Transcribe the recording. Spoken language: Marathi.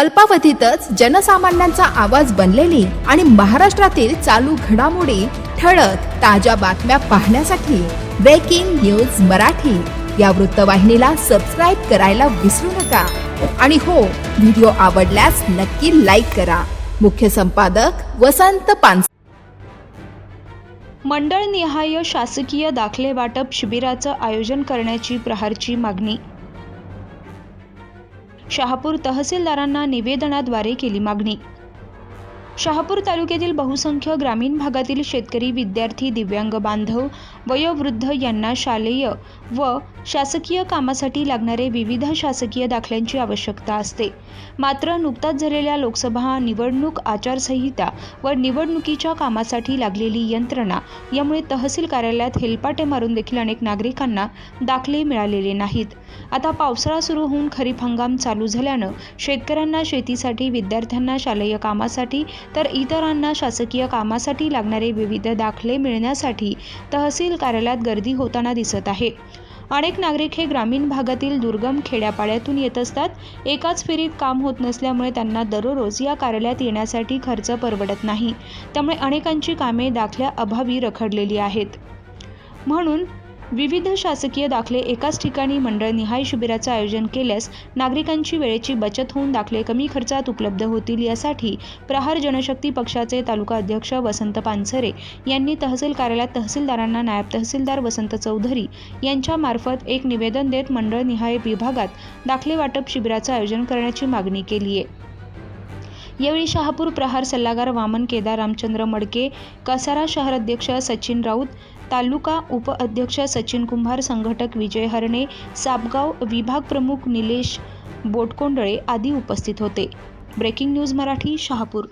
अल्पावधीतच जनसामान्यांचा आवाज बनलेली आणि महाराष्ट्रातील चालू घडामोडी ठळक ताज्या बातम्या पाहण्यासाठी ब्रेकिंग न्यूज मराठी. या वृत्तवाहिनीला सबस्क्राईब करायला विसरू नका. आणि हो व्हिडिओ आवडल्यास नक्की लाईक करा. मुख्य संपादक वसंत पानस मंडळनिहाय शासकीय दाखले वाटप शिबिराचं आयोजन करण्याची प्रहारची मागणी शहापूर तहसीलदारांना निवेदनाद्वारे केली मागणी. शहापूर तालुक्यातील बहुसंख्य ग्रामीण भागातील शेतकरी विद्यार्थी दिव्यांग बांधव वयोवृद्ध यांना शालेय व शासकीय कामासाठी लागणारे विविध शासकीय दाखल्यांची आवश्यकता असते. मात्र नुकताच झालेल्या लोकसभा निवडणूक आचारसंहिता व निवडणुकीच्या कामासाठी लागलेली यंत्रणा यामुळे तहसील कार्यालयात हेलपाटे मारून देखील अनेक नागरिकांना दाखले मिळालेले नाहीत. आता पावसाळा सुरू होऊन खरीप हंगाम चालू झाल्यानं शेतकऱ्यांना शेतीसाठी विद्यार्थ्यांना शालेय कामासाठी तर इतरांना शासकीय कामासाठी लागणारे विविध दाखले मिळण्यासाठी तहसील कार्यालयात गर्दी होताना दिसत आहे. अनेक नागरिक हे ग्रामीण भागातील दुर्गम खेड्यापाड्यातून येत असतात. एकाच फेरीत काम होत नसल्यामुळे त्यांना दररोज या कार्यालयात येण्यासाठी खर्च परवडत नाही. त्यामुळे अनेकांची कामे दाखल्या अभावी रखडलेली आहेत. म्हणून विविध शासकीय दाखले एकाच ठिकाणी मंडळनिहाय शिबिराचं आयोजन केल्यास नागरिकांची वेळेची बचत होऊन दाखले कमी खर्चात उपलब्ध होतील यासाठी प्रहार जनशक्ती पक्षाचे तालुका अध्यक्ष वसंत पानसरे यांनी तहसील कार्यालयात तहसीलदारांना नायब तहसीलदार वसंत चौधरी यांच्यामार्फत एक निवेदन देत मंडळनिहाय विभागात दाखले वाटप शिबिराचं आयोजन करण्याची मागणी केली आहे. यावेळी शहापूर प्रहार सल्लागार वामन केदार रामचंद्र मडके कसारा शहर अध्यक्ष सचिन राऊत तालुका उपअध्यक्ष सचिन कुंभार संघटक विजय हरणे सापगाव विभाग प्रमुख निलेश बोटकोंडळे आदी उपस्थित होते. Breaking news Marathi Shahapur